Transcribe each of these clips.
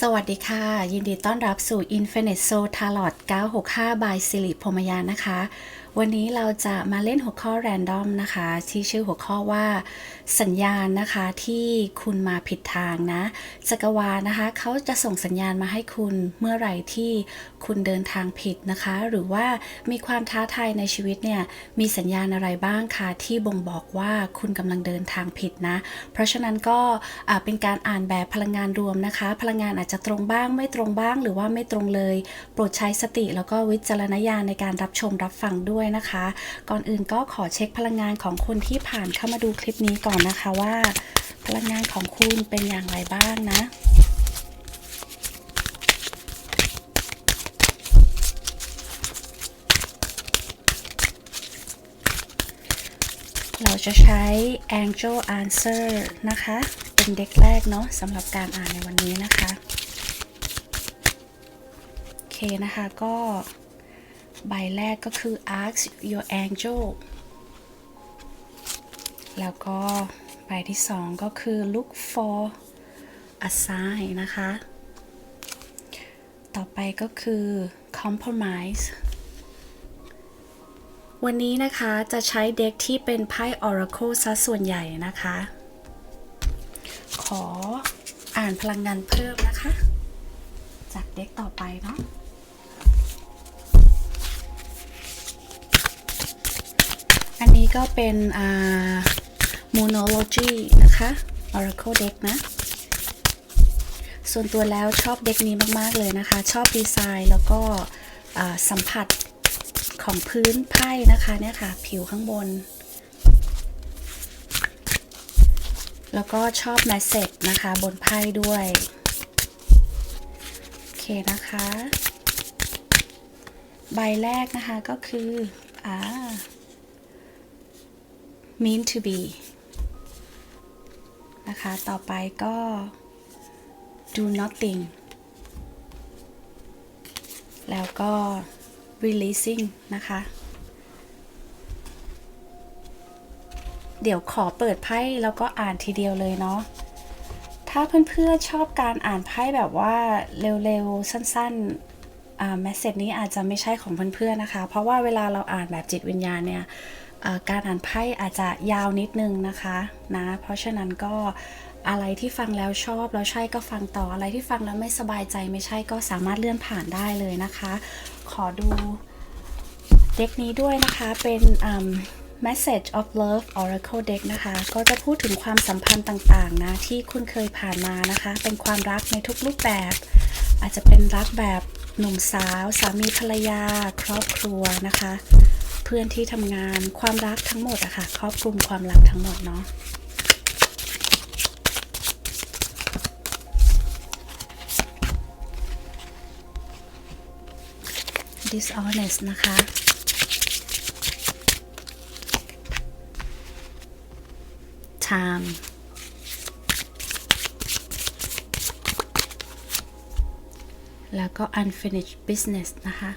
สวัสดีค่ะ ยินดีต้อนรับสู่ Infinite Soul Tarot 965 by สิริพรหมยานะคะ วันนี้เราจะมาเล่นหัวข้อ Random นะคะที่ชื่อหัวข้อว่า สัญญาณนะคะที่คุณมาผิดทางนะจักรวาลนะคะเขาจะส่งสัญญาณมาให้คุณเมื่อไหร่ที่คุณเดินทางผิดนะคะ หรือว่ามีความท้าทายในชีวิตเนี่ยมีสัญญาณอะไรบ้างคะที่บ่งบอกว่าคุณกำลังเดินทางผิดนะ เพราะฉะนั้นก็เป็นการอ่านแบบพลังงานรวมนะคะ พลังงานอาจจะตรงบ้าง ไม่ตรงบ้างหรือว่าไม่ตรงเลย โปรดใช้สติแล้วก็วิจารณญาณในการรับชมรับฟังด้วยนะคะ ก่อนอื่นก็ขอเช็คพลังงานของคนที่ผ่านเข้ามาดูคลิปนี้ก่อนนะคะว่า พลังงานของคุณเป็นอย่างไรบ้างนะเราจะใช้ Angel Answer นะคะ เป็นเด็กแรกเนาะสำหรับการอ่านในวันนี้นะคะ โอเคนะคะก็ ใบแรกก็คือ Ask Your Angel แล้วก็ใบที่สองก็คือ Look for a sign นะคะ ต่อไปก็คือ Compromise วันนี้นะคะจะใช้เด็กที่เป็นไพ่ Oracle ซะส่วนใหญ่นะคะ ขออ่านพลังงานเพิ่มนะคะ จากเด็กต่อไปเนาะ อันนี้ก็เป็นอ่า Monology นะคะ Oracle deck นะ ส่วนตัวแล้วชอบเด็กนี้มาก ๆ เลยนะคะ ชอบดีไซน์แล้วก็สัมผัสของพื้นไพ่นะคะเนี่ยค่ะ ผิวข้างบน แล้วก็ชอบแมสเซจนะคะ บนไพ่ด้วย โอเคนะคะ ใบแรกนะคะก็คือ อ่า mean to be นะคะ ต่อไปก็ do nothing แล้วก็ releasing นะคะ เดี๋ยวขอเปิดไพ่แล้วก็อ่านทีเดียวเลยเนาะ ถ้าเพื่อนๆชอบการอ่านไพ่แบบว่าเร็วๆ สั้นๆ อ่า แมสเซจนี้อาจจะไม่ใช่ของเพื่อนๆนะคะ เพราะว่าเวลาเราอ่านแบบจิตวิญญาณเนี่ย การอ่านไพ่อาจจะยาวนิดนึงนะคะนะเพราะฉะนั้นก็อะไรที่ฟังแล้วชอบแล้วใช่ก็ฟังต่ออะไรที่ฟังแล้วไม่สบายใจไม่ใช่ก็สามารถเลื่อนผ่านได้เลยนะคะ ขอดูเด็กนี้ด้วยนะคะเป็น Message of Love Oracle Deck นะคะ ก็จะพูดถึงความสัมพันธ์ต่างๆนะ ที่คุณเคยผ่านมานะคะ เป็นความรักในทุกรูปแบบ อาจจะเป็นรักแบบหนุ่มสาว สามีภรรยา ครอบครัวนะคะ เพื่อนที่ทำงานความรักทั้งหมดอะค่ะครอบคลุมความรักทั้งหมดเนาะ dishonest นะคะ time แล้วก็ unfinished business นะคะ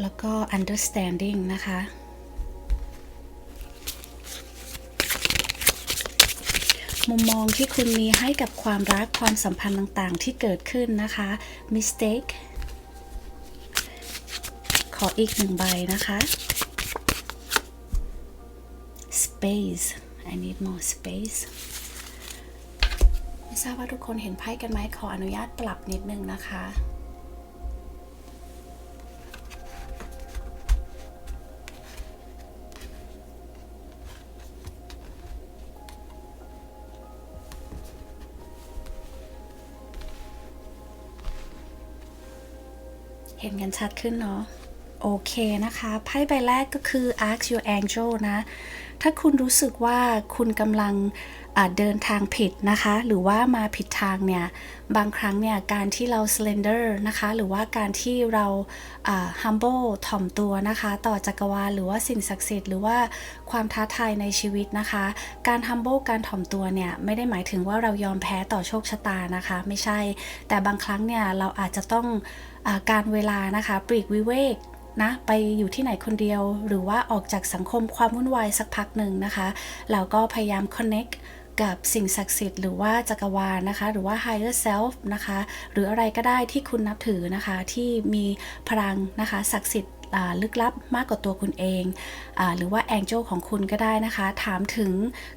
แล้วก็ understanding นะคะ มุมมองที่คุณมีให้กับความรักความสัมพันธ์ต่างๆ ที่เกิดขึ้นนะคะ mistake ขออีกหนึ่งใบนะคะ space I need more space ไม่ทราบว่าทุกคนเห็นไพ่กันไหมขออนุญาตปรับนิดนึงนะคะ เห็นกันชัดขึ้นเนาะโอเคนะคะไพ่ใบแรกก็คือ ask your angel นะ ถ้าคุณรู้สึกว่าคุณกำลังเดินทางผิดนะคะ หรือว่ามาผิดทางเนี่ย บางครั้งเนี่ย การที่เรา surrender นะคะ หรือว่าการที่เรา humble ถ่อมตัวนะคะ ต่อจักรวาลหรือว่าสิ่งศักดิ์สิทธิ์หรือว่าความท้าทายในชีวิตนะคะ การ humble การถ่อมตัวเนี่ย ไม่ได้หมายถึงว่าเรายอมแพ้ต่อโชคชะตานะคะ ไม่ใช่ แต่บางครั้งเนี่ย เราอาจจะต้อง การเวลานะคะปลีกวิเวกนะไปอยู่ที่ไหนคนเดียว หรือว่าออกจากสังคมความวุ่นวายสักพักหนึ่งนะคะแล้วก็พยายาม connect กับสิ่งศักดิ์สิทธิ์หรือว่าจักรวาลนะคะ หรือว่า higher self นะคะ หรืออะไรก็ได้ที่คุณนับถือนะคะ ที่มีพลังนะคะศักดิ์สิทธิ์ ลึกลับมากกว่าตัวคุณเองอหรือว่าแองเจลของคุณก็ได้นะคะ ถามถึง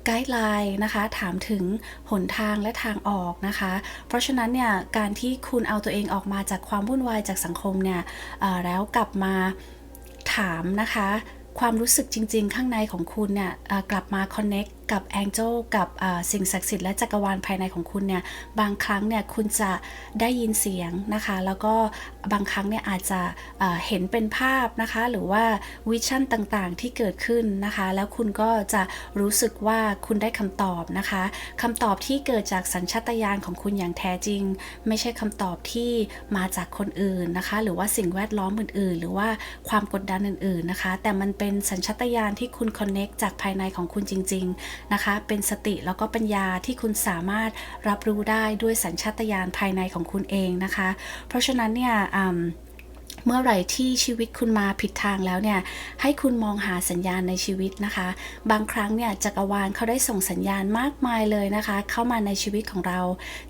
ไกด์ไลน์นะคะ ถามถึงหนทางและทางออกนะคะ เพราะฉะนั้นเนี่ยการที่คุณเอาตัวเองออกมาจากความวุ่นวายจากสังคมเนี่ยแล้วกลับมาถามนะคะ ความรู้สึกจริง ๆ ข้างในของคุณเนี่ยกลับมา connect กักับแองเจลกับสิ่งศักดิ์สิทธิ์และจักรวาลภายในของคุณเนี่ยบางครั้งเนี่ยคุณจะได้ยินเสียงนะคะ แล้วก็บางครั้งเนี่ยอาจจะเห็นเป็นภาพนะคะ หรือว่าวิชั่นต่างๆที่เกิดขึ้นนะคะ แล้วคุณก็จะรู้สึกว่าคุณได้คำตอบนะคะคำตอบที่เกิดจากสัญชาตญาณของคุณอย่างแท้จริง ไม่ใช่คำตอบที่มาจากคนอื่นนะคะ หรือว่าสิ่งแวดล้อมอื่นๆ หรือว่าความกดดันอื่นๆนะคะ แต่มันเป็นสัญชาตญาณที่คุณ connect จากภายในของคุณจริง ๆนะคะ เป็นสติแล้วก็ปัญญาที่คุณสามารถรับรู้ได้ด้วยสัญชาตญาณภายในของคุณเองนะคะ เพราะฉะนั้นเนี่ยอ เมื่อไหร่ที่ชีวิตคุณมาผิดทางแล้วเนี่ย ให้คุณมองหาสัญญาณในชีวิตนะคะ บางครั้งเนี่ยจักรวาลเขาได้ส่งสัญญาณมากมายเลยนะคะ เข้ามาในชีวิตของเรา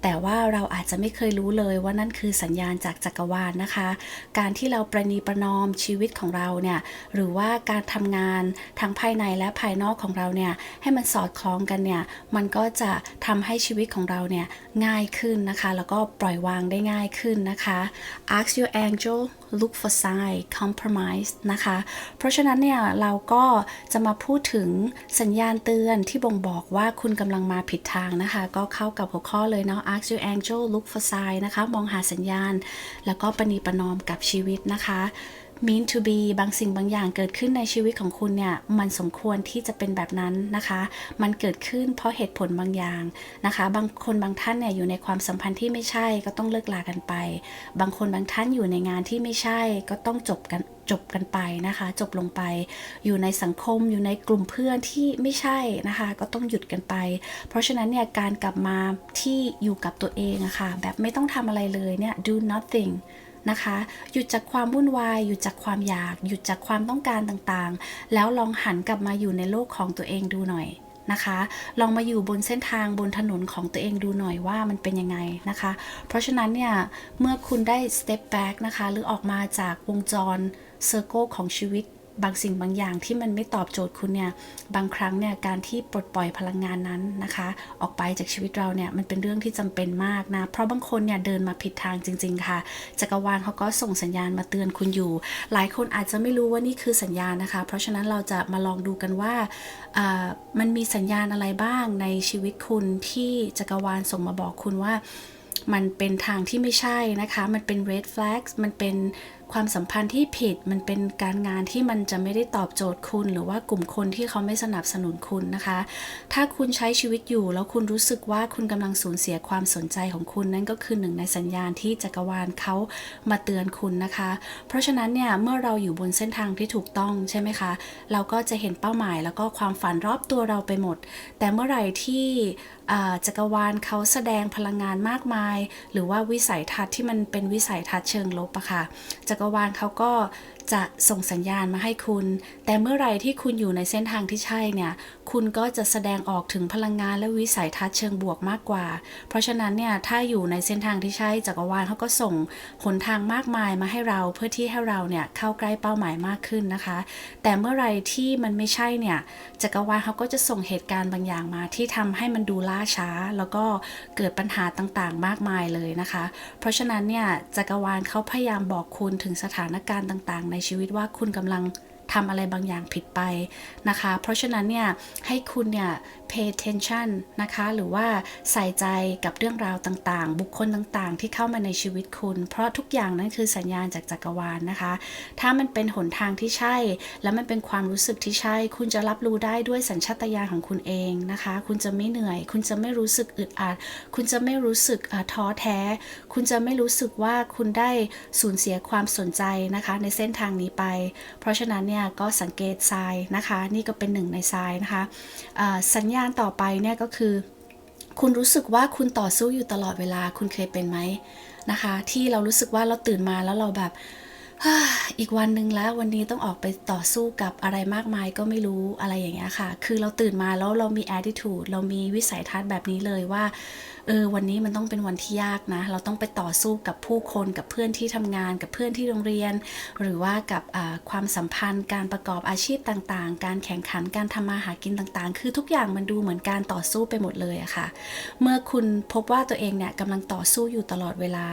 แต่ว่าเราอาจจะไม่เคยรู้เลยว่านั่นคือสัญญาณจากจักรวาลนะคะ การที่เราประนีประนอมชีวิตของเราเนี่ย หรือว่าการทำงานทั้งภายในและภายนอกของเราเนี่ยให้มันสอดคล้องกันเนี่ย มันก็จะทำให้ชีวิตของเราเนี่ยง่ายขึ้นนะคะ แล้วก็ปล่อยวางได้ง่ายขึ้นนะคะ ask your angel look for sign compromise นะคะ เพราะฉะนั้นเนี่ยเราก็จะมาพูดถึงสัญญาณเตือนที่บ่งบอกว่าคุณกำลังมาผิดทางนะคะ ก็เข้ากับหัวข้อเลยเนาะ ask your angel look for sign นะคะ มองหาสัญญาณ แล้วก็ปณีประนอมกับชีวิตนะคะ mean to be บางสิ่งบางอย่างเกิดขึ้นในชีวิตของคุณเนี่ยมันสมควรที่จะเป็นแบบนั้นนะคะ มันเกิดขึ้นเพราะเหตุผลบางอย่างนะคะ บางคนบางท่านเนี่ยอยู่ในความสัมพันธ์ที่ไม่ใช่ก็ต้องเลิกลากันไป บางคนบางท่านอยู่ในงานที่ไม่ใช่ก็ต้องจบกันจบกันไปนะคะ จบลงไป อยู่ในสังคมอยู่ในกลุ่มเพื่อนที่ไม่ใช่นะคะ ก็ต้องหยุดกันไป เพราะฉะนั้นเนี่ยการกลับมาที่อยู่กับตัวเองอะค่ะแบบไม่ต้องทำอะไรเลยเนี่ย do nothing นะคะ หยุดจากความวุ่นวาย หยุดจากความอยาก หยุดจากความต้องการต่างๆ แล้วลองหันกลับมาอยู่ในโลกของตัวเองดูหน่อยนะคะ ลองมาอยู่บนเส้นทางบนถนนของตัวเองดูหน่อยว่ามันเป็นยังไงนะคะ เพราะฉะนั้นเนี่ย เมื่อคุณได้ step back นะคะ หรือออกมาจากวงจร circle ของชีวิต บางสิ่งบางอย่างที่มันไม่ตอบโจทย์คุณเนี่ย บางครั้งเนี่ยการที่ปลดปล่อยพลังงานนั้นนะคะ ออกไปจากชีวิตเราเนี่ยมันเป็นเรื่องที่จำเป็นมากนะ เพราะบางคนเนี่ยเดินมาผิดทางจริง ๆ ค่ะ จักรวาลเขาก็ส่งสัญญาณมาเตือนคุณอยู่ หลายคนอาจจะไม่รู้ว่านี่คือสัญญาณนะคะ เพราะฉะนั้นเราจะมาลองดูกันว่าอ่ามันมีสัญญาณอะไรบ้างในชีวิตคุณที่จักรวาลส่งมาบอกคุณว่า มันเป็นทางที่ไม่ใช่นะคะ มันเป็น red flags มันเป็น ความสัมพันธ์ที่ผิดมันเป็นการงานที่มันจะไม่ได้ตอบโจทย์คุณ หรือว่ากลุ่มคนที่เขาไม่สนับสนุนคุณนะคะ ถ้าคุณใช้ชีวิตอยู่แล้วคุณรู้สึกว่าคุณกำลังสูญเสียความสนใจของคุณนั่นก็คือหนึ่งในสัญญาณที่จักรวาลเขามาเตือนคุณนะคะ เพราะฉะนั้นเนี่ยเมื่อเราอยู่บนเส้นทางที่ถูกต้องใช่ไหมคะ เราก็จะเห็นเป้าหมายแล้วก็ความฝันรอบตัวเราไปหมด แต่เมื่อไหร่ที่จักรวาลเขาแสดงพลังงานมากมาย หรือว่าวิสัยทัศน์ที่มันเป็นวิสัยทัศน์เชิงลบอะค่ะจักรวาลเขาก็ จะส่งสัญญาณมาให้คุณ แต่เมื่อไรที่คุณอยู่ในเส้นทางที่ใช่เนี่ย คุณก็จะแสดงออกถึงพลังงานและวิสัยทัศน์เชิงบวกมากกว่า เพราะฉะนั้นเนี่ย ถ้าอยู่ในเส้นทางที่ใช่จักรวาลเขาก็ส่งหนทางมากมายมาให้เราเพื่อที่ให้เราเนี่ยเข้าใกล้เป้าหมายมากขึ้นนะคะ แต่เมื่อไรที่มันไม่ใช่เนี่ย จักรวาลเขาก็จะส่งเหตุการณ์บางอย่างมาที่ทำให้มันดูล่าช้า แล้วก็เกิดปัญหาต่างๆ มากมายเลยนะคะ เพราะฉะนั้นเนี่ยจักรวาลเขาพยายามบอกคุณถึงสถานการณ์ต่างๆในชีวิตว่าคุณกำลังทำอะไรบางอย่างผิดไปนะคะ เพราะฉะนั้นเนี่ยให้คุณเนี่ย pay attention นะคะ หรือว่าใส่ใจกับเรื่องราวต่างๆ บุคคลต่างๆ ที่เข้ามาในชีวิตคุณ เพราะทุกอย่างนั้นคือสัญญาณจากจักรวาลนะคะ ถ้ามันเป็นหนทางที่ใช่ แล้วมันเป็นความรู้สึกที่ใช่ คุณจะรับรู้ได้ด้วยสัญชาตญาณของคุณเองนะคะ คุณจะไม่เหนื่อย คุณจะไม่รู้สึกอึดอัด คุณจะไม่รู้สึกท้อแท้ คุณจะไม่รู้สึกว่าคุณได้สูญเสียความสนใจนะคะ ในเส้นทางนี้ไป เพราะฉะนั้นเนี่ยก็สังเกตทรายนะคะ นี่ก็เป็นหนึ่งในทรายนะคะสัญญาการต่อไปเนี่ยก็คือ คุณรู้สึกว่าคุณต่อสู้อยู่ตลอดเวลาคุณเคยเป็นไหมนะคะ ที่เรารู้สึกว่าเราตื่นมาแล้วเราแบบ อีกวันหนึ่งแล้ววันนี้ต้องออกไปต่อสู้กับอะไรมากมายก็ไม่รู้อะไรอย่างเงี้ยค่ะ คือเราตื่นมาแล้วเรามี attitude เรามีวิสัยทัศน์แบบนี้เลยว่า เออ วันนี้มันต้องเป็นวันที่ยากนะ เราต้องไปต่อสู้กับผู้คนกับเพื่อนที่ทำงาน กับเพื่อนที่โรงเรียน หรือว่ากับความสัมพันธ์ การประกอบอาชีพต่างๆ การแข่งขัน การทำมาหากินต่างๆ คือทุกอย่างมันดูเหมือนการต่อสู้ไปหมดเลยอะค่ะ เมื่อคุณพบว่าตัวเองเนี่ยกำลังต่อสู้อยู่ตลอดเวลา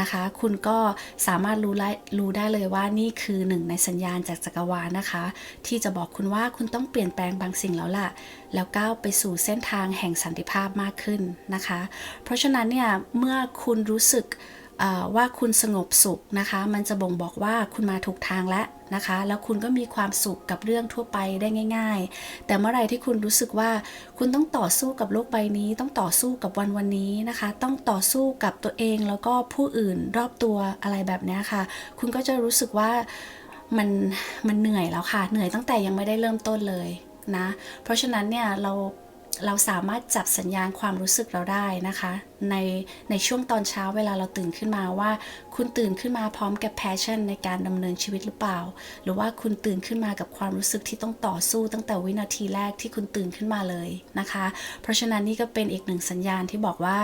นะคะ คุณก็สามารถรู้ได้รู้ได้เลยว่านี่คือหนึ่งในสัญญาณจากจักรวาลนะคะ ที่จะบอกคุณว่าคุณต้องเปลี่ยนแปลงบางสิ่งแล้วล่ะ แล้วก้าวไปสู่เส้นทางแห่งสันติภาพมากขึ้นนะคะ เพราะฉะนั้นเนี่ยเมื่อคุณรู้สึก ว่าคุณสงบสุขนะคะ มันจะบ่งบอกว่าคุณมาถูกทางแล้วนะคะ แล้วคุณก็มีความสุขกับเรื่องทั่วไปได้ง่าย ๆ แต่เมื่อไรที่คุณรู้สึกว่าคุณต้องต่อสู้กับโลกใบนี้ ต้องต่อสู้กับวันวันนี้นะคะ ต้องต่อสู้กับตัวเองแล้วก็ผู้อื่นรอบตัวอะไรแบบนี้ค่ะ คุณก็จะรู้สึกว่ามันมันเหนื่อยแล้วค่ะ เหนื่อยตั้งแต่ยังไม่ได้เริ่มต้นเลยนะ เพราะฉะนั้นเนี่ยเรา เราสามารถจับสัญญาณความรู้สึกเราได้นะคะ ในในช่วงตอนเช้าเวลาเราตื่นขึ้นมาว่า คุณตื่นขึ้นมาพร้อมกับแพชชั่นในการดำเนินชีวิตหรือเปล่า หรือว่าคุณตื่นขึ้นมากับความรู้สึกที่ต้องต่อสู้ตั้งแต่วินาทีแรกที่คุณตื่นขึ้นมาเลยนะคะ เพราะฉะนั้นนี่ก็เป็นอีกหนึ่งสัญญาณที่บอกว่า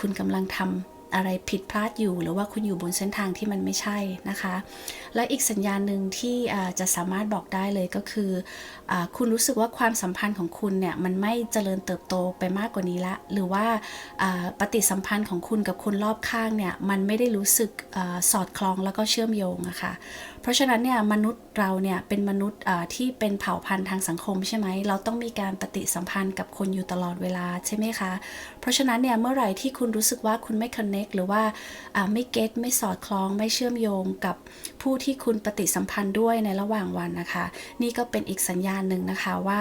คุณกำลังทำ อะไรผิดพลาดอยู่ หรือว่าคุณอยู่บนเส้นทางที่มันไม่ใช่นะคะ และอีกสัญญาณหนึ่งที่จะสามารถบอกได้เลยก็คืออคุณรู้สึกว่าความสัมพันธ์ของคุณเนี่ยมันไม่เจริญเติบโตไปมากกว่านี้ละ หรือว่าปฏิสัมพันธ์ของคุณกับคนรอบข้างเนี่ยมันไม่ได้รู้สึกอสอดคล้องแล้วก็เชื่อมโยงอะค่ะ เพราะฉะนั้นเนี่ยมนุษย์เราเนี่ยเป็นมนุษย์ที่เป็นเผ่าพันธุ์ทางสังคมใช่ไหมเราต้องมีการปฏิสัมพันธ์กับคนอยู่ตลอดเวลาใช่ไหมคะ เพราะฉะนั้นเนี่ยเมื่อไหร่ที่คุณรู้สึกว่าคุณไม่คอนเน็กหรือว่าไม่เก็ตไม่สอดคล้องไม่เชื่อมโยงกับ ผู้ที่คุณปฏิสัมพันธ์ด้วยในระหว่างวันนะคะ นี่ก็เป็นอีกสัญญาณหนึ่งนะคะว่า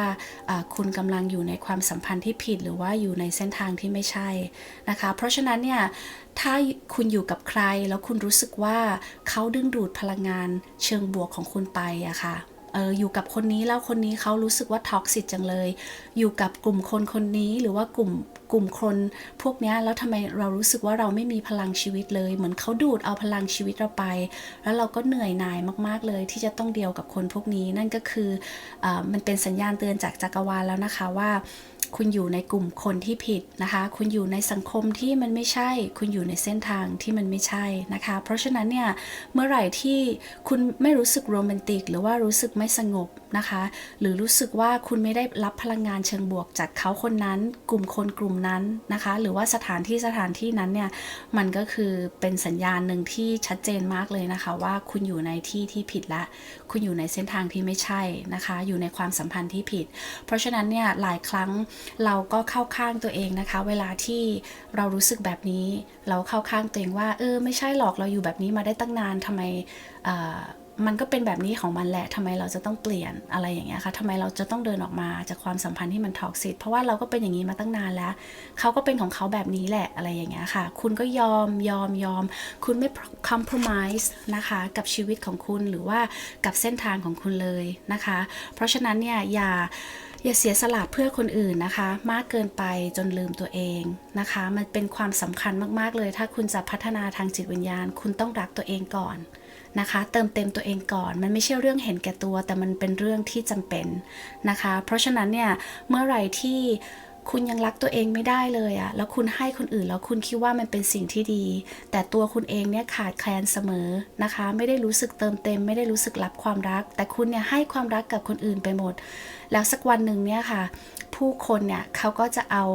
คุณกำลังอยู่ในความสัมพันธ์ที่ผิด หรือว่าอยู่ในเส้นทางที่ไม่ใช่นะคะ เพราะฉะนั้นเนี่ยถ้าคุณอยู่กับใครแล้วคุณรู้สึกว่าเขาดึงดูดพลังงานเชิงบวกของคุณไปอะค่ะ เอออยู่กับคนนี้แล้วคนนี้เขารู้สึกว่าท็อกซิตจังเลย อยู่กับกลุ่มคนคนนี้หรือว่ากลุ่มกลุ่มคนพวกนี้แล้วทำไมเรารู้สึกว่าเราไม่มีพลังชีวิตเลย เหมือนเขาดูดเอาพลังชีวิตเราไป แล้วเราก็เหนื่อยหน่ายมาก ๆ เลยที่จะต้องเดียวกับคนพวกนี้ นั่นก็คืออมันเป็นสัญญาณเตือนจากจักรวาลแล้วนะคะว่า คุณอยู่ในกลุ่มคนที่ผิดนะคะ คุณอยู่ในสังคมที่มันไม่ใช่ คุณอยู่ในเส้นทางที่มันไม่ใช่นะคะ เพราะฉะนั้นเนี่ย เมื่อไหร่ที่คุณไม่รู้สึกโรแมนติก หรือว่ารู้สึกไม่สงบ นะคะ หรือรู้สึกว่าคุณไม่ได้รับพลังงานเชิงบวกจากเขาคนนั้น กลุ่มคนกลุ่มนั้นนะคะ หรือว่าสถานที่สถานที่นั้นเนี่ย มันก็คือเป็นสัญญาณหนึ่งที่ชัดเจนมากเลยนะคะ ว่าคุณอยู่ในที่ที่ผิดละ คุณอยู่ในเส้นทางที่ไม่ใช่นะคะ อยู่ในความสัมพันธ์ที่ผิด เพราะฉะนั้นเนี่ยหลายครั้งเราก็เข้าข้างตัวเองนะคะ เวลาที่เรารู้สึกแบบนี้ เราเข้าข้างตัวเองว่าเออไม่ใช่หรอกเราอยู่แบบนี้มาได้ตั้งนานทำไม มันก็เป็นแบบนี้ของมันแหละทำไมเราจะต้องเปลี่ยนอะไรอย่างเงี้ยคะทำไมเราจะต้องเดินออกมาจากความสัมพันธ์ที่มันท็อกซิตเพราะว่าเราก็เป็นอย่างนี้มาตั้งนานแล้ว เขาก็เป็นของเขาแบบนี้แหละอะไรอย่างเงี้ยค่ะ คุณก็ยอมยอมยอม คุณไม่ compromise นะคะกับชีวิตของคุณหรือว่ากับเส้นทางของคุณเลยนะคะ เพราะฉะนั้นเนี่ยอย่าอย่าเสียสละเพื่อคนอื่นนะคะ มากเกินไปจนลืมตัวเองนะคะ มันเป็นความสำคัญมากๆเลย ถ้าคุณจะพัฒนาทางจิตวิญญาณ คุณต้องรักตัวเองก่อน นะคะ เติมเต็มตัวเองก่อน มันไม่ใช่เรื่องเห็นแก่ตัว แต่มันเป็นเรื่องที่จำเป็นนะคะ เพราะฉะนั้นเนี่ยเมื่อไหร่ที่คุณยังรักตัวเองไม่ได้เลยอะแล้วคุณให้คนอื่นแล้วคุณคิดว่ามันเป็นสิ่งที่ดี แต่ตัวคุณเองเนี่ยขาดแคลนเสมอนะคะ ไม่ได้รู้สึกเติมเต็ม ไม่ได้รู้สึกรับความรัก แต่คุณเนี่ยให้ความรักกับคนอื่นไปหมด แล้วสักวันหนึ่งเนี่ยค่ะ ผู้คนเนี่ยเขาก็จะเอา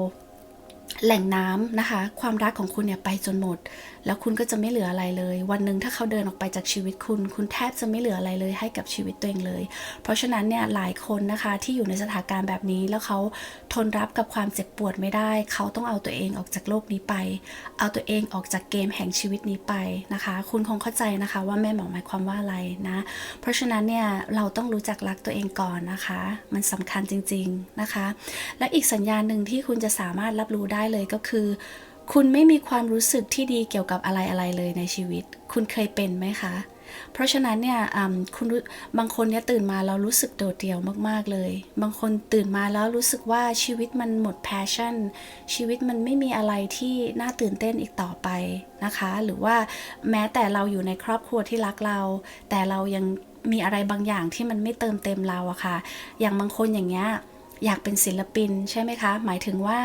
แหล่งน้ำนะคะ ความรักของคุณเนี่ยไปจนหมด แล้วคุณก็จะไม่เหลืออะไรเลย วันหนึ่งถ้าเขาเดินออกไปจากชีวิตคุณ คุณแทบจะไม่เหลืออะไรเลยให้กับชีวิตตัวเองเลย เพราะฉะนั้นเนี่ยหลายคนนะคะที่อยู่ในสถานการณ์แบบนี้ แล้วเขาทนรับกับความเจ็บปวดไม่ได้ เขาต้องเอาตัวเองออกจากโลกนี้ไป เอาตัวเองออกจากเกมแห่งชีวิตนี้ไปนะคะ คุณคงเข้าใจนะคะว่าแม่หมอหมายความว่าอะไรนะ เพราะฉะนั้นเนี่ยเราต้องรู้จักรักตัวเองก่อนนะคะ มันสำคัญจริง ๆนะคะ และอีกสัญญาณหนึ่งที่คุณจะสามารถรับรู้ได้เลยก็คือ คุณไม่มีความรู้สึกที่ดีเกี่ยวกับอะไรอะไรเลยในชีวิต คุณเคยเป็นไหมคะ เพราะฉะนั้นเนี่ยคุณรู้บางคนเนี่ยตื่นมาแล้วรู้สึกโดดเดี่ยวมากๆเลย บางคนตื่นมาแล้วรู้สึกว่าชีวิตมันหมด passion ชีวิตมันไม่มีอะไรที่น่าตื่นเต้นอีกต่อไปนะคะ หรือว่าแม้แต่เราอยู่ในครอบครัวที่รักเรา แต่เรายังมีอะไรบางอย่างที่มันไม่เติมเต็มเราอะค่ะ อย่างบางคนอย่างเงี้ย อยากเป็นศิลปินใช่ไหมคะ หมายถึงว่า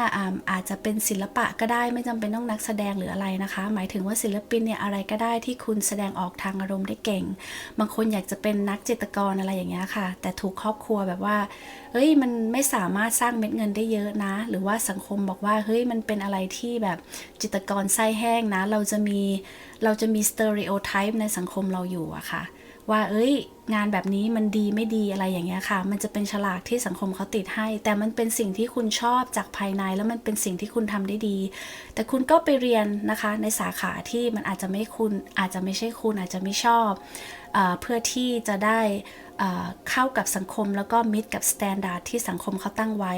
อาจจะเป็นศิลปะก็ได้ไม่จำเป็นต้องนักแสดงหรืออะไรนะคะ หมายถึงว่าศิลปินเนี่ยอะไรก็ได้ที่คุณแสดงออกทางอารมณ์ได้เก่ง บางคนอยากจะเป็นนักจิตรกรอะไรอย่างเงี้ยค่ะ แต่ถูกครอบครัวแบบว่าเฮ้ยมันไม่สามารถสร้างเม็ดเงินได้เยอะนะ หรือว่าสังคมบอกว่าเฮ้ยมันเป็นอะไรที่แบบจิตรกรไส้แห้งนะ เราจะมีเราจะมีสเตอริโอไทป์ในสังคมเราอยู่อะค่ะ ว่าเอ้ย งานแบบนี้มันดีไม่ดีอะไรอย่างเงี้ยค่ะ มันจะเป็นฉลากที่สังคมเขาติดให้ แต่มันเป็นสิ่งที่คุณชอบจากภายในแล้วมันเป็นสิ่งที่คุณทำได้ดี แต่คุณก็ไปเรียนนะคะในสาขาที่มันอาจจะไม่คุณอาจจะไม่ใช่คุณอาจจะไม่ชอบเอเพื่อที่จะได้เข้ากับสังคมแล้วก็มิตรกับสแตนดาร์ดที่สังคมเขาตั้งไว้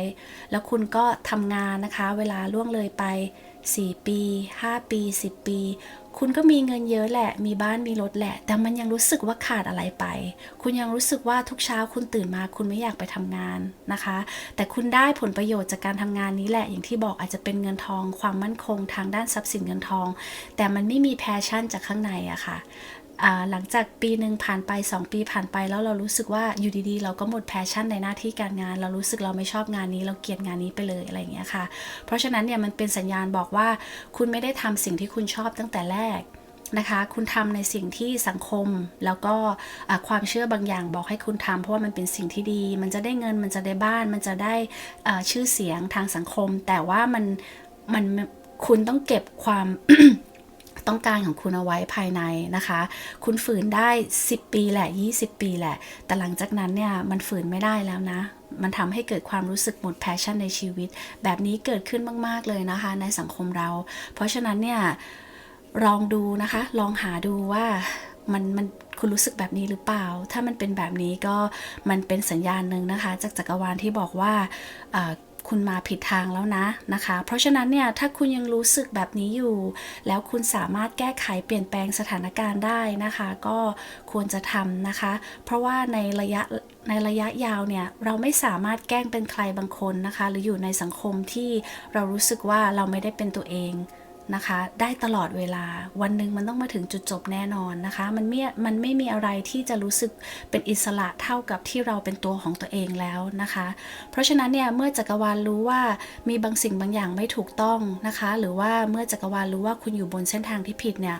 แล้วคุณก็ทำงานนะคะ เวลาล่วงเลยไป 4 ปี 5 ปี 10 ปี คุณก็มีเงินเยอะแหละ มีบ้านมีรถแหละ แต่มันยังรู้สึกว่าขาดอะไรไป คุณยังรู้สึกว่าทุกเช้าคุณตื่นมา คุณไม่อยากไปทำงานนะคะ แต่คุณได้ผลประโยชน์จากการทำงานนี้แหละ อย่างที่บอกอาจจะเป็นเงินทอง ความมั่นคงทางด้านทรัพย์สินเงินทอง แต่มันไม่มีแพชชั่นจากข้างในอะค่ะอ่า หลังจากปีหนึ่งผ่านไป 2 ปีผ่านไปแล้วเรารู้สึกว่าอยู่ดีๆ เราก็หมดแพชชั่นในหน้าที่การงาน เรารู้สึกเราไม่ชอบงานนี้ เราเกลียดงานนี้ไปเลยอะไรอย่างเงี้ยค่ะ เพราะฉะนั้นเนี่ยมันเป็นสัญญาณบอกว่า คุณไม่ได้ทำสิ่งที่คุณชอบตั้งแต่แรกนะคะ คุณทำในสิ่งที่สังคมแล้วก็ความเชื่อบางอย่างบอกให้คุณทำเพราะว่ามันเป็นสิ่งที่ดี มันจะได้เงินมันจะได้บ้าน มันจะได้ชื่อเสียงทางสังคม แต่ว่ามันมันคุณต้องเก็บความ ต้องการของคุณเอาไว้ภายในนะคะ คุณฝืนได้ 10 ปีแหละ 20 ปีแหละ แต่หลังจากนั้นเนี่ยมันฝืนไม่ได้แล้วนะมันทำให้เกิดความรู้สึกหมดแพชชั่นในชีวิต แบบนี้เกิดขึ้นมาก ๆ เลยนะคะ ในสังคมเรา เพราะฉะนั้นเนี่ยลองดูนะคะ ลองหาดูว่ามันมันคุณรู้สึกแบบนี้หรือเปล่า ถ้ามันเป็นแบบนี้ก็มันเป็นสัญญาณหนึ่งนะคะ จากจักรวาลที่บอกว่า คุณมาผิดทางแล้วนะนะคะ เพราะฉะนั้นเนี่ยถ้าคุณยังรู้สึกแบบนี้อยู่ แล้วคุณสามารถแก้ไขเปลี่ยนแปลงสถานการณ์ได้นะคะ ก็ควรจะทำนะคะ เพราะว่าในระยะในระยะยาวเนี่ยเราไม่สามารถแกล้งเป็นใครบางคนนะคะ หรืออยู่ในสังคมที่เรารู้สึกว่าเราไม่ได้เป็นตัวเอง นะคะ ได้ตลอดเวลาวันหนึ่งมันต้องมาถึงจุดจบแน่นอนนะคะ มันไม่มันไม่มีอะไรที่จะรู้สึกเป็นอิสระเท่ากับที่เราเป็นตัวของตัวเองแล้วนะคะ เพราะฉะนั้นเนี่ยเมื่อจักรวาลรู้ว่ามีบางสิ่งบางอย่างไม่ถูกต้องนะคะ หรือว่าเมื่อจักรวาลรู้ว่าคุณอยู่บนเส้นทางที่ผิดเนี่ย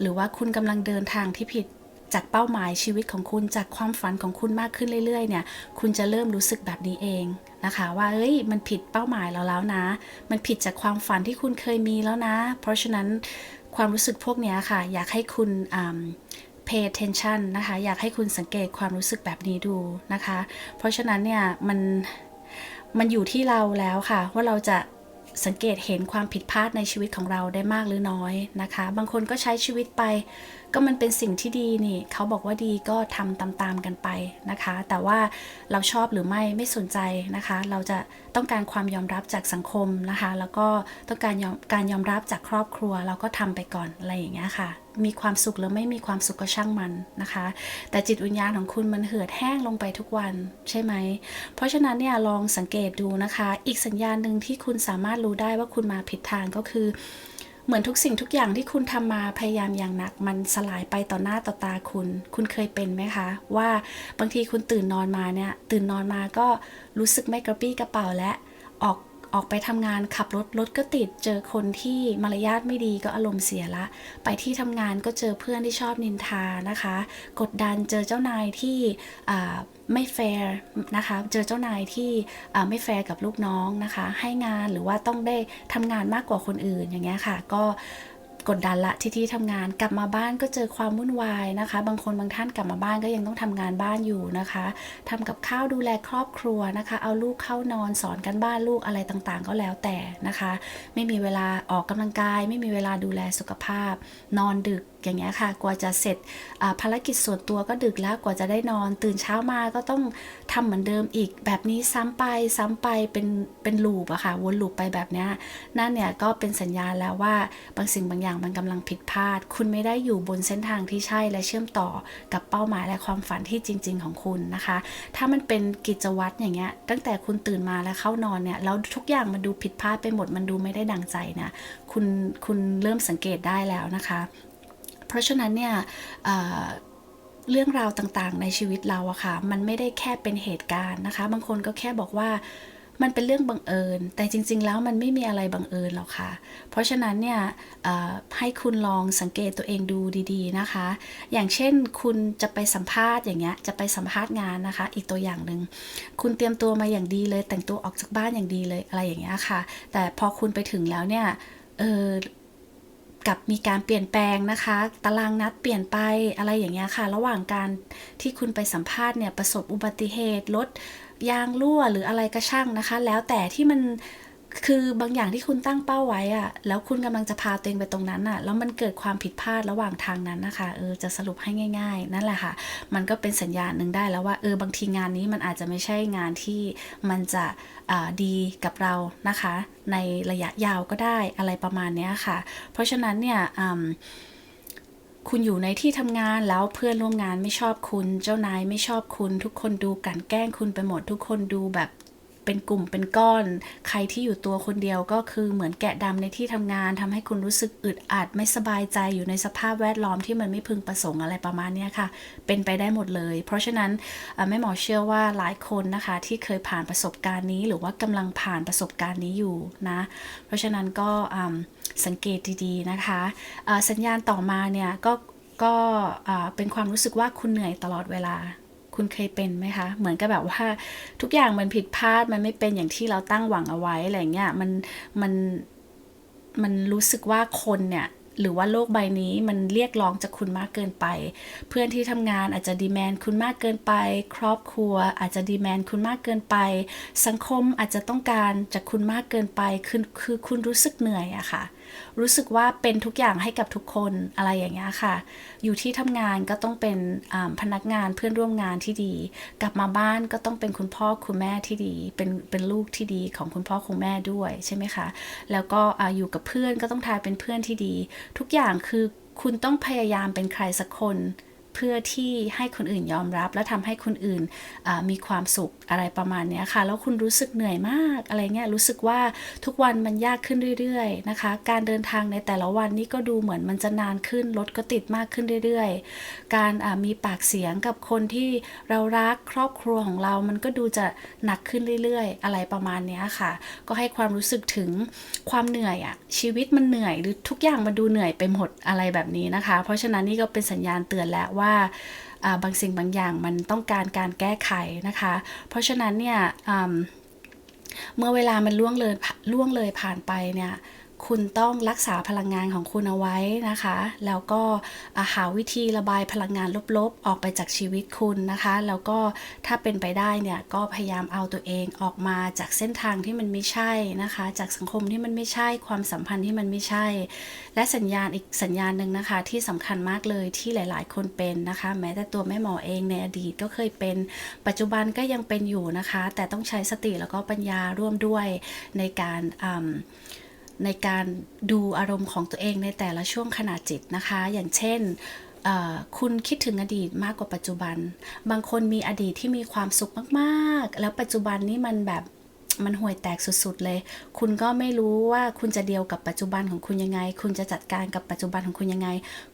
หรือว่าคุณกำลังเดินทางที่ผิด จากเป้าหมายชีวิตของคุณจากความฝันของคุณมากขึ้นเรื่อยๆ เนี่ย คุณจะเริ่มรู้สึกแบบนี้เองนะคะ ว่าเอ้ยมันผิดเป้าหมายเราแล้วนะ มันผิดจากความฝันที่คุณเคยมีแล้วนะ เพราะฉะนั้นความรู้สึกพวกนี้ค่ะ อยากให้คุณ pay attention นะคะ อยากให้คุณสังเกตความรู้สึกแบบนี้ดูนะคะ เพราะฉะนั้นเนี่ยมันมันอยู่ที่เราแล้วค่ะ ว่าเราจะสังเกตเห็นความผิดพลาดในชีวิตของเราได้มากหรือน้อยนะคะ บางคนก็ใช้ชีวิตไป ก็มันเป็นสิ่งที่ดีนี่เขาบอกว่าดีก็ทำตามๆกันไปนะคะ แต่ว่าเราชอบหรือไม่ไม่สนใจนะคะ เราจะต้องการความยอมรับจากสังคมนะคะ แล้วก็ต้องการยอมการยอมรับจากครอบครัว เราก็ทำไปก่อนอะไรอย่างเงี้ยค่ะ มีความสุขหรือไม่มีความสุขก็ช่างมันนะคะ แต่จิตวิญญาณของคุณมันเหือดแห้งลงไปทุกวันใช่ไหม เพราะฉะนั้นเนี่ยลองสังเกตดูนะคะ อีกสัญญาณหนึ่งที่คุณสามารถรู้ได้ว่าคุณมาผิดทางก็คือ เหมือนทุกสิ่งทุกอย่างที่คุณทำมาพยายามอย่างหนัก มันสลายไปต่อหน้าต่อตาคุณ คุณเคยเป็นไหมคะ ว่าบางทีคุณตื่นนอนมาเนี่ยตื่นนอนมาก็รู้สึกไม่กระปี้กระเป๋าและออกออกไปทำงานขับรถรถก็ติดเจอคนที่มารยาทไม่ดีก็อารมณ์เสียละ ไปที่ทำงานก็เจอเพื่อนที่ชอบนินทานะคะ กดดันเจอเจ้านายที่อ่า ไม่แฟร์นะคะ เจอเจ้านายที่ไม่แฟร์กับลูกน้องนะคะ ให้งานหรือว่าต้องได้ทำงานมากกว่าคนอื่นอย่างเงี้ยค่ะ ก็กดดันละที่ที่ทำงานกลับมาบ้านก็เจอความวุ่นวายนะคะ บางคนบางท่านกลับมาบ้านก็ยังต้องทำงานบ้านอยู่นะคะทำกับข้าวดูแลครอบครัวนะคะ เอาลูกเข้านอนสอนกันบ้านลูกอะไรต่างๆ ก็แล้วแต่นะคะ ไม่มีเวลาออกกำลังกาย ไม่มีเวลาดูแลสุขภาพ นอนดึก อย่างเงี้ยค่ะ กว่าจะเสร็จภารกิจส่วนตัวก็ดึกแล้วกว่าจะได้นอน ตื่นเช้ามาก็ต้องทำเหมือนเดิมอีกแบบนี้ซ้ำไปซ้ำไปเป็นเป็นลูปอะค่ะวนลูปไปแบบเนี้ยนั่นเนี่ยก็เป็นสัญญาณแล้วว่าบางสิ่งบางอย่างมันกำลังผิดพลาด คุณไม่ได้อยู่บนเส้นทางที่ใช่และเชื่อมต่อกับเป้าหมายและความฝันที่จริง ๆ ของคุณนะคะ ถ้ามันเป็นกิจวัตรอย่างเงี้ยตั้งแต่คุณตื่นมาแล้วเข้านอนเนี่ยแล้วทุกอย่างมันดูผิดพลาดไปหมดมันดูไม่ได้ดังใจเนี่ยคุณคุณเริ่มสังเกตได้แล้วนะคะ เพราะฉะนั้นเนี่ยเรื่องราวต่างๆ ในชีวิตเราอะค่ะ มันไม่ได้แค่เป็นเหตุการณ์นะคะ บางคนก็แค่บอกว่ามันเป็นเรื่องบังเอิญ แต่จริง ๆ แล้วมันไม่มีอะไรบังเอิญหรอกค่ะ เพราะฉะนั้นเนี่ยให้คุณลองสังเกตตัวเองดูดีๆนะคะ อย่างเช่นคุณจะไปสัมภาษณ์อย่างเงี้ย จะไปสัมภาษณ์งานนะคะ อีกตัวอย่างหนึ่ง คุณเตรียมตัวมาอย่างดีเลย แต่งตัวออกจากบ้านอย่างดีเลยอะไรอย่างเงี้ยค่ะ แต่พอคุณไปถึงแล้วเนี่ย เออ กับมีการเปลี่ยนแปลงนะคะ ตารางนัดเปลี่ยนไปอะไรอย่างเงี้ยค่ะ ระหว่างการที่คุณไปสัมภาษณ์เนี่ยประสบอุบัติเหตุรถยางรั่วหรืออะไรก็ช่างนะคะ แล้วแต่ที่มัน คือบางอย่างที่คุณตั้งเป้าไว้อะแล้วคุณกำลังจะพาตัวเองไปตรงนั้นอะแล้วมันเกิดความผิดพลาดระหว่างทางนั้นนะคะ เออ จะสรุปให้ง่าย ๆ นั่นแหละค่ะ มันก็เป็นสัญญาณหนึ่งได้แล้วว่า เออ บางทีงานนี้มันอาจจะไม่ใช่งานที่มันจะดีกับเรานะคะ ในระยะยาวก็ได้อะไรประมาณเนี้ยค่ะ เพราะฉะนั้นเนี่ยคุณอยู่ในที่ทำงานแล้วเพื่อนร่วมงานไม่ชอบคุณ เจ้านายไม่ชอบคุณ ทุกคนดูกันแกล้งคุณไปหมดทุกคนดูแบบ เป็นกลุ่มเป็นก้อน ใครที่อยู่ตัวคนเดียวก็คือเหมือนแกะดำในที่ทำงานทำให้คุณรู้สึกอึดอัดไม่สบายใจอยู่ในสภาพแวดล้อมที่มันไม่พึงประสงค์อะไรประมาณนี้ค่ะ เป็นไปได้หมดเลย เพราะฉะนั้นแม่หมอเชื่อว่าหลายคนนะคะที่เคยผ่านประสบการณ์นี้ หรือว่ากำลังผ่านประสบการณ์นี้อยู่นะ เพราะฉะนั้นก็สังเกตดีๆนะคะอ่าสัญญาณต่อมาเนี่ยก็ก็เป็นความรู้สึกว่าคุณเหนื่อยตลอดเวลา คุณเคยเป็นไหมคะ เหมือนกับแบบว่าทุกอย่างมันผิดพลาด มันไม่เป็นอย่างที่เราตั้งหวังเอาไว้อะไรเงี้ย มันมันมันรู้สึกว่าคนเนี่ยหรือว่าโลกใบนี้มันเรียกร้องจากคุณมากเกินไป เพื่อนที่ทำงานอาจจะดีแมนคุณมากเกินไป ครอบครัวอาจจะดีแมนคุณมากเกินไป สังคมอาจจะต้องการจากคุณมากเกินไปคือคือคุณรู้สึกเหนื่อยอะค่ะ รู้สึกว่าเป็นทุกอย่างให้กับทุกคนอะไรอย่างเงี้ยค่ะ อยู่ที่ทำงานก็ต้องเป็นพนักงานเพื่อนร่วมงานที่ดี กลับมาบ้านก็ต้องเป็นคุณพ่อคุณแม่ที่ดี เป็นเป็นลูกที่ดีของคุณพ่อคุณแม่ด้วยใช่ไหมคะแล้วก็อยู่กับเพื่อนก็ต้องทายเป็นเพื่อนที่ดี ทุกอย่างคือคุณต้องพยายามเป็นใครสักคน พื่อที่ให้คนอื่นยอมรับ และทำให้คนอื่นมีความสุขอะไรประมาณนี้ค่ะ แล้วคุณรู้สึกเหนื่อยมากอะไรเงี้ยรู้สึกว่าทุกวันมันยากขึ้นเรื่อยๆนะคะ การเดินทางในแต่ละวันนี่ก็ดูเหมือนมันจะนานขึ้นรถก็ติดมากขึ้นเรื่อยๆ การมีปากเสียงกับคนที่เรารักครอบครัวของเรามันก็ดูจะหนักขึ้นเรื่อยๆ อะไรประมาณนี้ค่ะ ก็ให้ความรู้สึกถึงความเหนื่อยอะชีวิตมันเหนื่อยหรือทุกอย่างมันดูเหนื่อยไปหมดอะไรแบบนี้นะคะ เพราะฉะนั้นนี่ก็เป็นสัญญาณเตือนแล้วว่าอ่าบางสิ่งบางอย่างมันต้องการการแก้ไขนะคะ เพราะฉะนั้นเนี่ยเมื่อเวลามันล่วงเลยล่วงเลยผ่านไปเนี่ย คุณต้องรักษาพลังงานของคุณเอาไว้นะคะ แล้วก็อาหาวิธีระบายพลังงานลบๆ ออกไปจากชีวิตคุณนะคะ แล้วก็ถ้าเป็นไปได้เนี่ยก็พยายามเอาตัวเองออกมาจากเส้นทางที่มันไม่ใช่นะคะ จากสังคมที่มันไม่ใช่ความสัมพันธ์ที่มันไม่ใช่ และสัญญาณอีกสัญญาณหนึ่งนะคะ ที่สำคัญมากเลยที่หลาย ๆ คนเป็นนะคะ แม้แต่ตัวแม่หมอเองในอดีตก็เคยเป็น ปัจจุบันก็ยังเป็นอยู่นะคะ แต่ต้องใช้สติแล้วก็ปัญญาร่วมด้วยในการอืม ในการดูอารมณ์ของตัวเองในแต่ละช่วงขณะจิตนะคะ อย่างเช่นคุณคิดถึงอดีตมากกว่าปัจจุบัน บางคนมีอดีตที่มีความสุขมาก ๆ แล้วปัจจุบันนี้มันแบบ มันห่วยแตกสุดๆเลย คุณก็ไม่รู้ว่าคุณจะเดียวกับปัจจุบันของคุณยังไง คุณจะจัดการกับปัจจุบันของคุณยังไง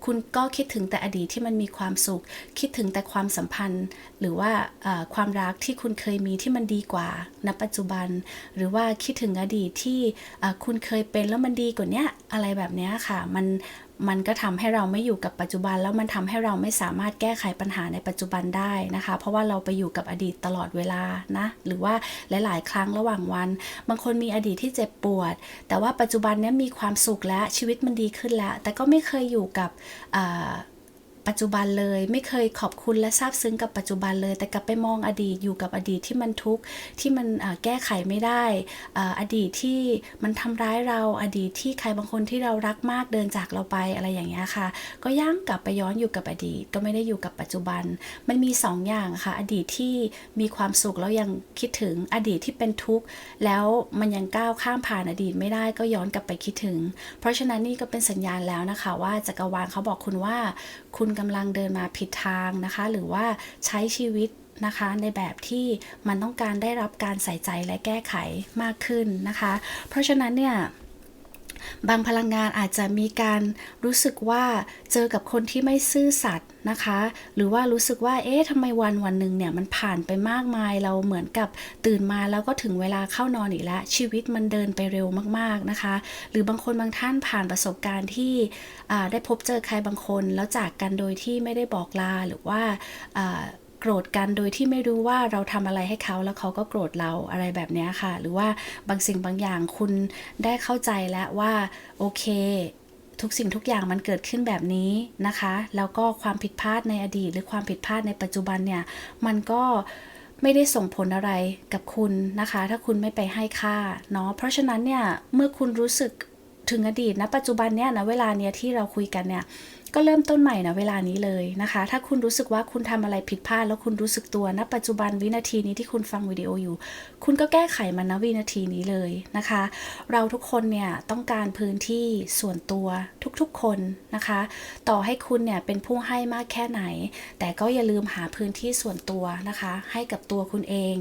คุณก็คิดถึงแต่อดีตที่มันมีความสุข คิดถึงแต่ความสัมพันธ์ หรือว่าความรักที่คุณเคยมีที่มันดีกว่าณปัจจุบัน หรือว่าคิดถึงอดีตที่คุณเคยเป็นแล้วมันดีกว่านี้อะไรแบบนี้ค่ะ มัน มันก็ทำให้เราไม่อยู่กับปัจจุบัน แล้วมันทำให้เราไม่สามารถแก้ไขปัญหาในปัจจุบันได้นะคะ เพราะว่าเราไปอยู่กับอดีตตลอดเวลานะหรือว่าหลาย ๆ ครั้งระหว่างวัน บางคนมีอดีตที่เจ็บปวด แต่ว่าปัจจุบันนี้มีความสุขแล้วชีวิตมันดีขึ้นแล้ว แต่ก็ไม่เคยอยู่กับ ปัจจุบันเลย ไม่เคยขอบคุณและซาบซึ้งกับปัจจุบันเลย แต่กลับไปมองอดีตอยู่กับอดีตที่มันทุกข์ที่มันแก้ไขไม่ได้อ่าอดีตที่มันทำร้ายเราอดีตที่ใครบางคนที่เรารักมากเดินจากเราไปอะไรอย่างเงี้ยค่ะ ก็ย่างกลับไปย้อนอยู่กับอดีต ก็ไม่ได้อยู่กับปัจจุบัน มันมีสองอย่างค่ะ อดีตที่มีความสุขแล้วยังคิดถึงอดีตที่เป็นทุกข์แล้วมันยังก้าวข้ามผ่านอดีตไม่ได้ก็ย้อนกลับไปคิดถึง เพราะฉะนั้นนี่ก็เป็นสัญญาณแล้วนะคะ ว่าจักรวาลเขาบอกคุณว่าคุณกำลังเดินมาผิดทางนะคะ หรือว่าใช้ชีวิตนะคะในแบบที่มันต้องการได้รับการใส่ใจและแก้ไขมากขึ้นนะคะ เพราะฉะนั้นเนี่ย บางพลังงานอาจจะมีการรู้สึกว่าเจอกับคนที่ไม่ซื่อสัตย์นะคะ หรือว่ารู้สึกว่า เอ๊ะทำไมวันวันหนึ่งเนี่ยมันผ่านไปมากมาย เราเหมือนกับตื่นมาแล้วก็ถึงเวลาเข้านอนอีกแล้ว ชีวิตมันเดินไปเร็วมากๆนะคะ หรือบางคนบางท่านผ่านประสบการณ์ที่ได้พบเจอใครบางคน แล้วจากกันโดยที่ไม่ได้บอกลาหรือว่า โกรธกันโดยที่ไม่รู้ว่าเราทำอะไรให้เขาแล้วเขาก็โกรธเราอะไรแบบนี้ค่ะ หรือว่าบางสิ่งบางอย่างคุณได้เข้าใจแล้วว่าโอเคทุกสิ่งทุกอย่างมันเกิดขึ้นแบบนี้นะคะ แล้วก็ความผิดพลาดในอดีต หรือความผิดพลาดในปัจจุบันเนี่ย มันก็ไม่ได้ส่งผลอะไรกับคุณนะคะ ถ้าคุณไม่ไปให้ค่าเนาะ เพราะฉะนั้นเนี่ย เมื่อคุณรู้สึกถึงอดีตนะปัจจุบันเนี่ยนะเวลาเนี้ยที่เราคุยกันเนี่ย ก็เริ่มต้นใหม่นะเวลานี้เลยนะคะ ถ้าคุณรู้สึกว่าคุณทำอะไรผิดพลาด แล้วคุณรู้สึกตัวณปัจจุบันวินาทีนี้ที่คุณฟังวิดีโออยู่ คุณก็แก้ไขมันนะวินาทีนี้เลยนะคะ เราทุกคนเนี่ยต้องการพื้นที่ส่วนตัวทุกๆคนนะคะ ต่อให้คุณเนี่ยเป็นผู้ให้มากแค่ไหน แต่ก็อย่าลืมหาพื้นที่ส่วนตัวนะคะ ให้กับตัวคุณเอง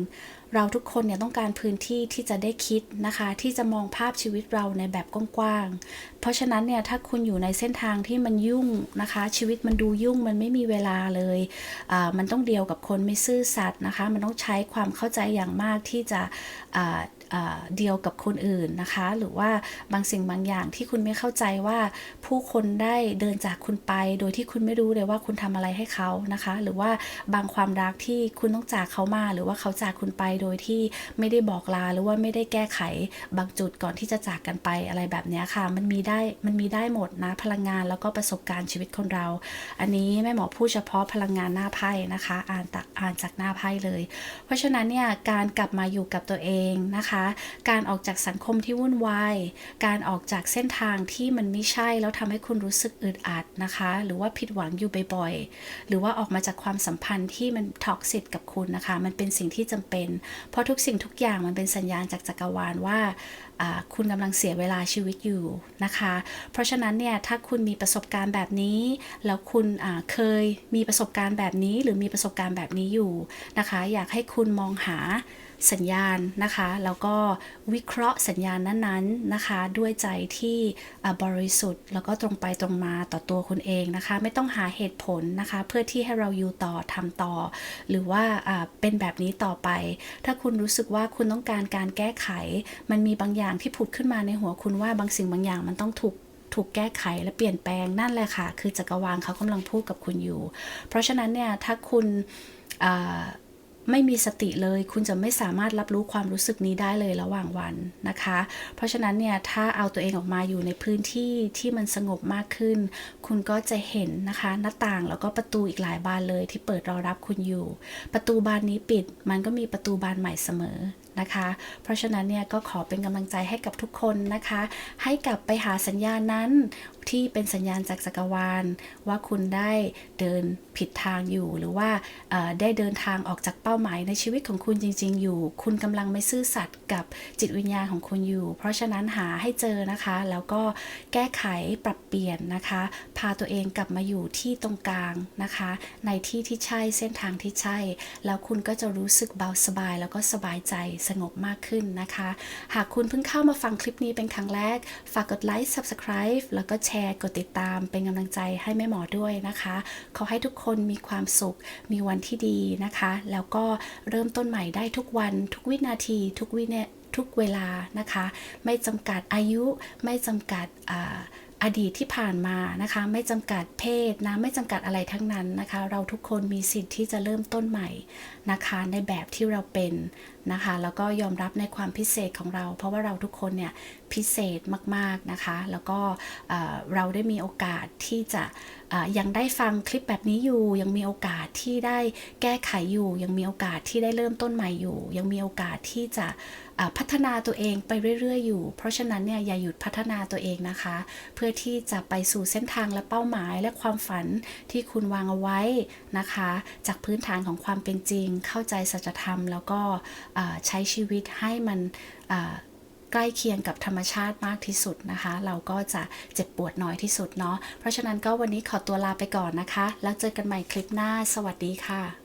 เราทุกคนเนี่ยต้องการพื้นที่ที่จะได้คิดนะคะ ที่จะมองภาพชีวิตเราในแบบกว้างๆ เพราะฉะนั้นเนี่ยถ้าคุณอยู่ในเส้นทางที่มันยุ่งนะคะ ชีวิตมันดูยุ่งมันไม่มีเวลาเลยอ่ามันต้องเดียวกับคนไม่ซื่อสัตย์นะคะ มันต้องใช้ความเข้าใจอย่างมากที่จะ เดียวกับคนอื่นนะคะ หรือว่าบางสิ่งบางอย่างที่คุณไม่เข้าใจว่าผู้คนได้เดินจากคุณไป โดยที่คุณไม่รู้เลยว่าคุณทำอะไรให้เขานะคะ หรือว่าบางความรักที่คุณต้องจากเขามา หรือว่าเขาจากคุณไปโดยที่ไม่ได้บอกลาหรือว่าไม่ได้แก้ไขบางจุดก่อนที่จะจากกันไปอะไรแบบนี้ค่ะ มันมีได้มันมีได้หมดนะพลังงานแล้วก็ประสบการณ์ชีวิตคนเรา อันนี้แม่หมอพูดเฉพาะพลังงานหน้าไพ่นะคะ อ่านตักอ่านจากหน้าไพ่เลย เพราะฉะนั้นเนี่ยการกลับมาอยู่กับตัวเองนะคะการออกจากสังคมที่วุ่นวาย การออกจากเส้นทางที่มันไม่ใช่แล้วทำให้คุณรู้สึกอึดอัดนะคะ หรือว่าผิดหวังอยู่บ่อยๆ หรือว่าออกมาจากความสัมพันธ์ที่มันท็อกซิตกับคุณนะคะ มันเป็นสิ่งที่จำเป็น เพราะทุกสิ่งทุกอย่างมันเป็นสัญญาณจากจักรวาลว่าคุณกำลังเสียเวลาชีวิตอยู่นะคะ เพราะฉะนั้นเนี่ยถ้าคุณมีประสบการณ์แบบนี้ แล้วคุณเคยมีประสบการณ์แบบนี้ หรือมีประสบการณ์แบบนี้อยู่นะคะ อยากให้คุณมองหา สัญญาณนะคะ แล้วก็วิเคราะห์สัญญาณนั้นๆนะคะ ด้วยใจที่บริสุทธิ์ แล้วก็ตรงไปตรงมาต่อตัวคุณเองนะคะ ไม่ต้องหาเหตุผลนะคะ เพื่อที่ให้เราอยู่ต่อทำต่อ หรือว่าเป็นแบบนี้ต่อไป ถ้าคุณรู้สึกว่าคุณต้องการการแก้ไข มันมีบางอย่างที่ผุดขึ้นมาในหัวคุณว่าบางสิ่งบางอย่างมันต้องถูกถูกแก้ไขและเปลี่ยนแปลงนั่นแหละค่ะ คือจักรวาลเขากำลังพูดกับคุณอยู่ เพราะฉะนั้นเนี่ยถ้าคุณ ไม่มีสติเลย คุณจะไม่สามารถรับรู้ความรู้สึกนี้ได้เลยระหว่างวันนะคะ เพราะฉะนั้นเนี่ยถ้าเอาตัวเองออกมาอยู่ในพื้นที่ที่มันสงบมากขึ้น คุณก็จะเห็นนะคะหน้าต่างแล้วก็ประตูอีกหลายบานเลยที่เปิดรอรับคุณอยู่ ประตูบานนี้ปิด มันก็มีประตูบานใหม่เสมอ นะคะ เพราะฉะนั้นเนี่ยก็ขอเป็นกำลังใจให้กับทุกคนนะคะ ให้กลับไปหาสัญญาณนั้นที่เป็นสัญญาณจากจักรวาล ว่าคุณได้เดินผิดทางอยู่ หรือว่าได้เดินทางออกจากเป้าหมายในชีวิตของคุณจริง ๆ อยู่ คุณกำลังไม่ซื่อสัตย์กับจิตวิญญาณของคุณอยู่ เพราะฉะนั้นหาให้เจอนะคะ แล้วก็แก้ไขปรับเปลี่ยนนะคะ พาตัวเองกลับมาอยู่ที่ตรงกลางนะคะ ในที่ที่ใช่เส้นทางที่ใช่ แล้วคุณก็จะรู้สึกเบาสบายแล้วก็สบายใจสงบมากขึ้นนะคะ หากคุณเพิ่งเข้ามาฟังคลิปนี้เป็นครั้งแรก ฝากกดไลค์ subscribe แล้วก็แชร์กดติดตามเป็นกำลังใจให้แม่หมอด้วยนะคะขอให้ทุกคนมีความสุขมีวันที่ดีนะคะ แล้วก็เริ่มต้นใหม่ได้ทุกวันทุกวินาที ทุกวินาทุกเวลานะคะ ไม่จำกัดอายุไม่จำกัดอ่า อดีตที่ผ่านมานะคะ ไม่จำกัดเพศนะไม่จำกัดอะไรทั้งนั้นนะคะ เราทุกคนมีสิทธิ์ที่จะเริ่มต้นใหม่นะคะ ในแบบที่เราเป็นนะคะ แล้วก็ยอมรับในความพิเศษของเรา เพราะว่าเราทุกคนเนี่ยพิเศษมากๆนะคะ แล้วก็เราได้มีโอกาสที่จะยังได้ฟังคลิปแบบนี้อยู่ ยังมีโอกาสที่ได้แก้ไขอยู่ ยังมีโอกาสที่ได้เริ่มต้นใหม่อยู่ ยังมีโอกาสที่จะ พัฒนาตัวเองไปเรื่อยๆอยู่ เพราะฉะนั้นเนี่ยอย่าหยุดพัฒนาตัวเองนะคะ เพื่อที่จะไปสู่เส้นทางและเป้าหมายและความฝันที่คุณวางเอาไว้นะคะ จากพื้นฐานของความเป็นจริง เข้าใจสัจธรรม แล้วก็ใช้ชีวิตให้มันใกล้เคียงกับธรรมชาติมากที่สุดนะคะ เราก็จะเจ็บปวดน้อยที่สุดเนาะเพราะฉะนั้นก็วันนี้ขอตัวลาไปก่อนนะคะ แล้วเจอกันใหม่คลิปหน้า สวัสดีค่ะ